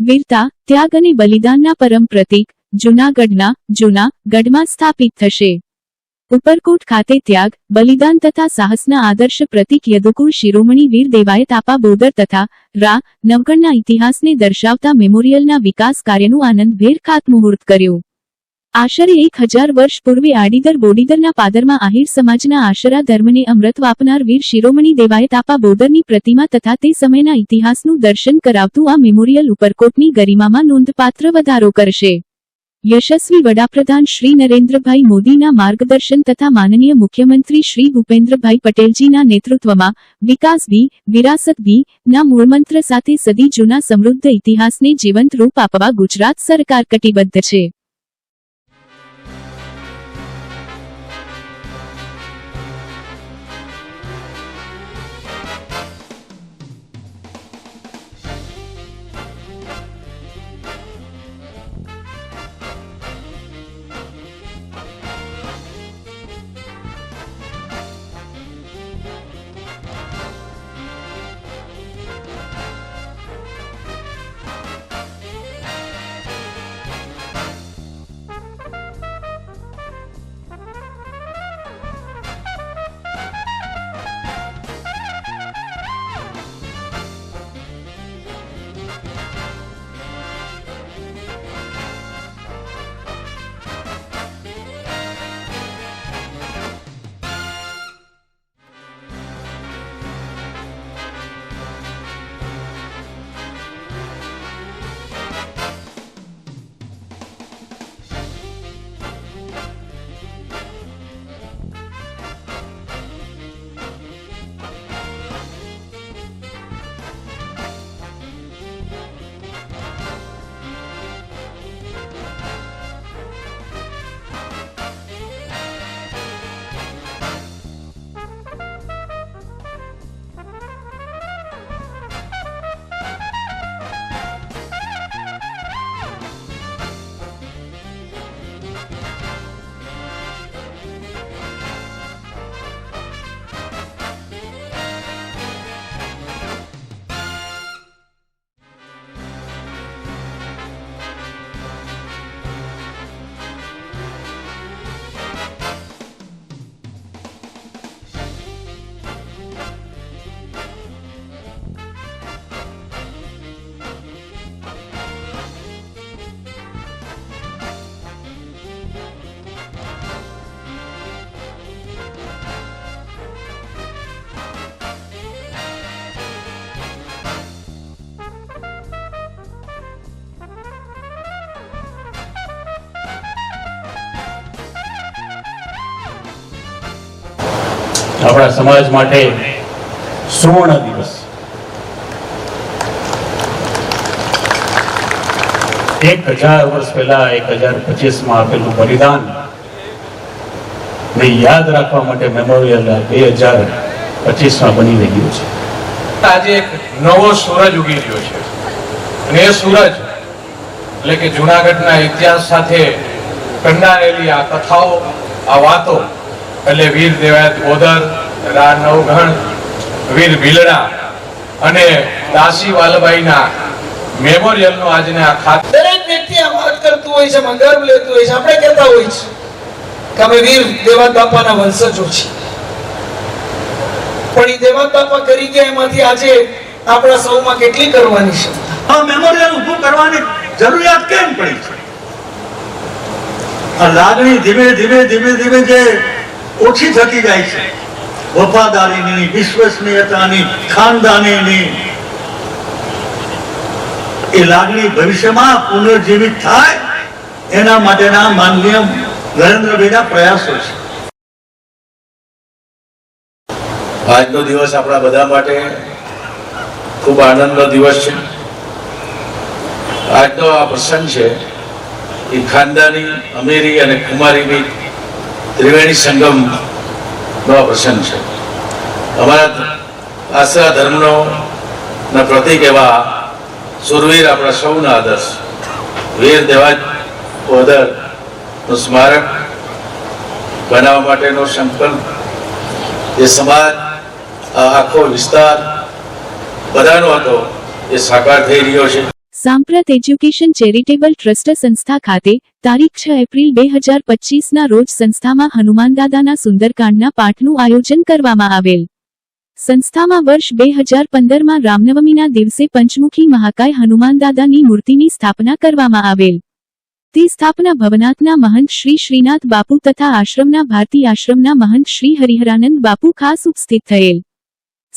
વીરતા, ત્યાગ અને બલિદાનના પરમ પ્રતીક, જૂનાગઢના, જૂના, ગઢમાં સ્થાપિત થશે. ઉપરકોટ ખાતે ત્યાગ, બલિદાન તથા સાહસના આદર્શ પ્રતીક યદુકુળ શિરોમણી વીર દેવાયત આપા બોદર તથા રા, નવગણના ઇતિહાસને દર્શાવતા મેમોરિયલના વિકાસ કાર્યનું આનંદભેર ખાતમુહૂર્ત કર્યું. આશરે એક હજાર વર્ષ પૂર્વે આડીદર બોડીદરના પાદરમાં આહિર સમાજના આશરા ધર્મને અમૃત વાપનાર વીર શિરોમણી દેવાય તાપા બોદરની પ્રતિમા તથા તે સમયના ઇતિહાસનું દર્શન કરાવતું આ મેમોરિયલ ઉપરકોટની ગરિમામાં નોંધપાત્ર વધારો કરશે. યશસ્વી વડાપ્રધાન શ્રી નરેન્દ્રભાઈ મોદીના માર્ગદર્શન તથા માનનીય મુખ્યમંત્રી શ્રી ભૂપેન્દ્રભાઈ પટેલજીના નેતૃત્વમાં વિકાસ બી વિરાસત બી ના મૂળમંત્ર સાથે સદી જૂના સમૃદ્ધ ઇતિહાસને જીવંત રૂપ આપવા ગુજરાત સરકાર કટિબદ્ધ છે. આપણા સમાજ માટે સુવર્ણ દિવસ. એક હજાર વર્ષ પહેલા, એક હજાર પચીસમાં આપેલું બલિદાન ને યાદ રાખવા માટે મેમોરિયલ બે હજાર પચીસમાં બની રહ્યું છે. આજે એક નવો સૂરજ ઉગી રહ્યો છે. અને એ સૂરજ એટલે કે જુનાગઢના ઇતિહાસ સાથે કંડારેલી આ કથાઓ, આ વાતો એટલે વીર દેવાયત બોદર રા નવઘણ વીર ભીલડા અને દાસી વાલબાઈના મેમોરિયલનો આજને આ ખાત દરેક વ્યક્તિ આ વાત કરતું હોય છે ગર્વ લેતું હોય છે આપણે કહેતા હોય છે કે અમે વીર દેવાત બાપાના વંશજો છીએ. પણ એ દેવાત બાપા કરી ગયા એમાંથી આજે આપણા સૌમાં કેટલી કરવાની છે? આ મેમોરિયલ ઊભું કરવાની જરૂરિયાત કેમ પડી છે? આ લાગણી ધીમે ધીમે ધીમે ધીમે જે ઓછી થતી જાય છે. વફાદારીની, વિશ્વસનીયતાની, ખાનદાનીની. એ લાગણી ભવિષ્યમાં પુનર્જીવિત થાય, એના માટેના માનનીય નરેન્દ્રભાઈના પ્રયાસો છે. આજનો દિવસ આપણા બધા માટે ખૂબ આનંદનો દિવસ છે. આજનો આ પ્રસંગ છે, એ ખાનદાની, અમેરી અને કુમારીની ત્રિવેણી સંગમ નો પ્રસંગ છે. અમારા આશરા ધર્મનો ના પ્રતિક એવા સુરવીર આપણા સૌના આદર્શ. વીર દેવાજ ઓદરનું સ્મારક બનાવવા માટેનો સંકલ્પ. જે સમાજ આખો વિસ્તાર બધાનો હતો એ સાકાર થઈ રહ્યો છે. સાંપ્રત એજ્યુકેશન ચેરિટેબલ ટ્રસ્ટ સંસ્થા ખાતે તારીખ છ એપ્રિલ બે હજાર પચીસના રોજ સંસ્થામાં હનુમાનદાદાના સુંદરકાંડના પાઠનું આયોજન કરવામાં આવેલ. સંસ્થામાં વર્ષ બે હજાર પંદરમાં રામનવમીના દિવસે પંચમુખી મહાકાય હનુમાનદાદાની મૂર્તિની સ્થાપના કરવામાં આવેલ. તે સ્થાપના ભવનાથના મહંત શ્રી શ્રીનાથ બાપુ તથા આશ્રમના ભારતી આશ્રમના મહંત શ્રી હરિહરાનંદ બાપુ ખાસ ઉપસ્થિત થયેલ.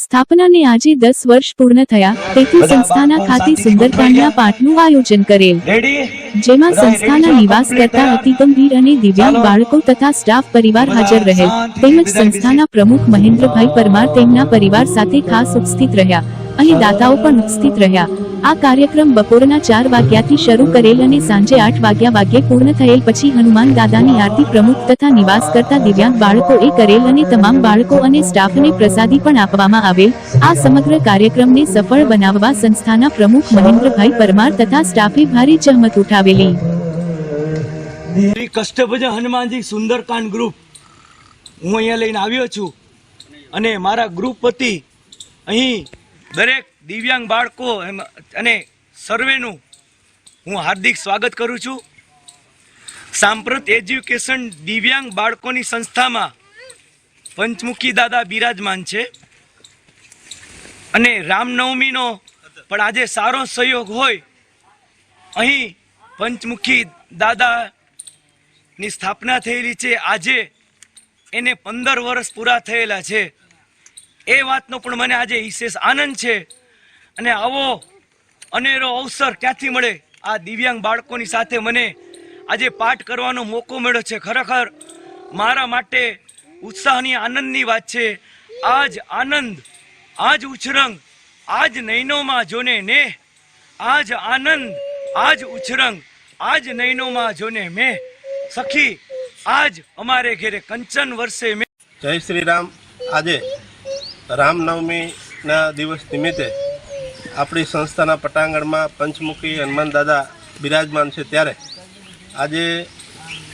સ્થાપનાને આજે દસ વર્ષ પૂર્ણ થયા. તેથી સંસ્થાના ખાતે સુંદરકાંડના પાઠનું આયોજન કરેલ. જેમાં સંસ્થાના નિવાસ કરતા અતિ ગંભીર અને દિવ્યાંગ બાળકો તથા સ્ટાફ પરિવાર હાજર રહેલ. તેમજ સંસ્થાના પ્રમુખ મહેન્દ્રભાઈ પરમાર તેમના પરિવાર સાથે ખાસ ઉપસ્થિત રહ્યા. અને દાતાઓ પણ ઉપસ્થિત રહ્યા. આ કાર્યક્રમ બપોરના ચાર વાગ્યાથી શરૂ કરેલ અને સાંજે આઠ વાગ્યા વાગ્યે પૂર્ણ થયેલ પછી હનુમાન દાદાની આરતી પ્રમુખ તથા નિવાસ કરતા દિવ્યાંગ બાળકો એ કરેલ અને તમામ બાળકો અને સ્ટાફને પ્રસાદી પણ આપવામાં આવેલ. આ સમગ્ર કાર્યક્રમને સફળ બનાવવા સંસ્થાના પ્રમુખ મહેન્દ્રભાઈ પરમાર તથા સ્ટાફે ભારે જહેમત ઉઠાવેલી. શ્રી કષ્ટભજન હનુમાનજી સુંદરકાંડ ગ્રુપ. હું અહીંયા લઈને આવ્યો છું. અને મારા ગ્રુપ વતી અહીં દરેક દિવ્યાંગ બાળકો અને સર્વેનું હું હાર્દિક સ્વાગત કરું છું. સાંપ્રત એજ્યુકેશન દિવ્યાંગ બાળકોની સંસ્થામાં પંચમુખી દાદા બિરાજમાન છે. અને રામનવમીનો પણ આજે સારો સહયોગ હોય, અહીં પંચમુખી દાદાની સ્થાપના થયેલી છે. આજે એને પંદર વર્ષ પૂરા થયેલા છે. એ વાતનો પણ મને આજે વિશેષ આનંદ છે. અને આવો અનેરો અવસર ક્યાંથી મળે? આ દિવ્યાંગ બાળકોની સાથે મને આજે પાઠ કરવાનો મોકો મળ્યો છે. ખરેખર મારા માટે ઉત્સાહની આનંદની વાત છે. આજ આનંદ, આજ ઉછરંગ, આજ નૈનોમાં જોને ને આજ આનંદ, આજ ઉછરંગ, આજ નૈનોમાં જોને મેં. સખી, આજ અમારે ઘેરે કંચન વર્ષે મેં. જય શ્રી રામ આજે રામનવમીના દિવસ નિમિત્તે આપણી સંસ્થાના પટાંગણમાં પંચમુખી હનુમાન દાદા બિરાજમાન છે ત્યારે આજે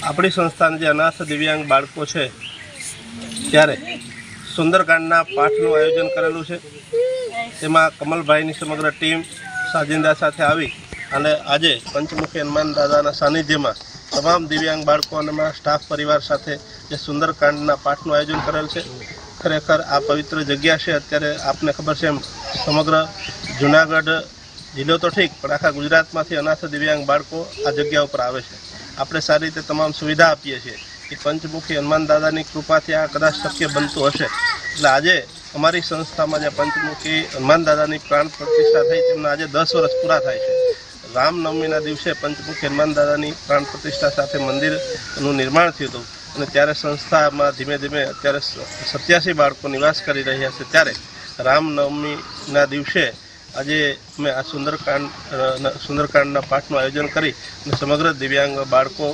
આપણી સંસ્થાના જે અનાથ દિવ્યાંગ બાળકો છે ત્યારે સુંદરકાંડના પાઠનું આયોજન કરેલું છે. તેમાં કમલભાઈની સમગ્ર ટીમ સાજિંદા સાથે આવી અને આજે પંચમુખી હનુમાન દાદાના સાનિધ્યમાં તમામ દિવ્યાંગ બાળકો અને સ્ટાફ પરિવાર સાથે જે સુંદરકાંડના પાઠનું આયોજન કરેલ છે. ખરેખર આ પવિત્ર જગ્યા છે. અત્યારે આપને ખબર છે એમ, સમગ્ર જુનાગઢ જિલ્લો તો ઠીક, પણ આખા ગુજરાતમાંથી અનાથ દિવ્યાંગ બાળકો આ જગ્યા ઉપર આવે છે. આપણે સારી રીતે તમામ સુવિધા આપીએ છીએ એ પંચમુખી હનુમાન દાદાની કૃપાથી આ કદાચ શક્ય બનતું હશે. એટલે આજે અમારી સંસ્થામાં જે પંચમુખી હનુમાન દાદાની પ્રાણ પ્રતિષ્ઠા થઈ, તેમના આજે દસ વર્ષ પૂરા થાય છે. રામનવમીના દિવસે પંચમુખી હનુમાન દાદાની પ્રાણ પ્રતિષ્ઠા સાથે મંદિરનું નિર્માણ થયું હતું. અને ત્યારે સંસ્થામાં ધીમે ધીમે અત્યારે સત્યાસી બાળકો નિવાસ કરી રહ્યા છે ત્યારે રામનવમીના દિવસે આજે અમે આ સુંદરકાંડ સુંદરકાંડના પાઠનું આયોજન કરી અને સમગ્ર દિવ્યાંગ બાળકો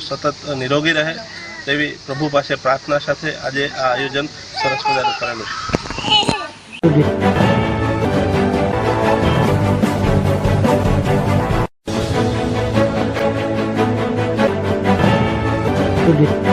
સતત નિરોગી રહે તેવી પ્રભુ પાસે પ્રાર્થના સાથે આજે આ આયોજન સરસ મજાનું કરેલું છે Good.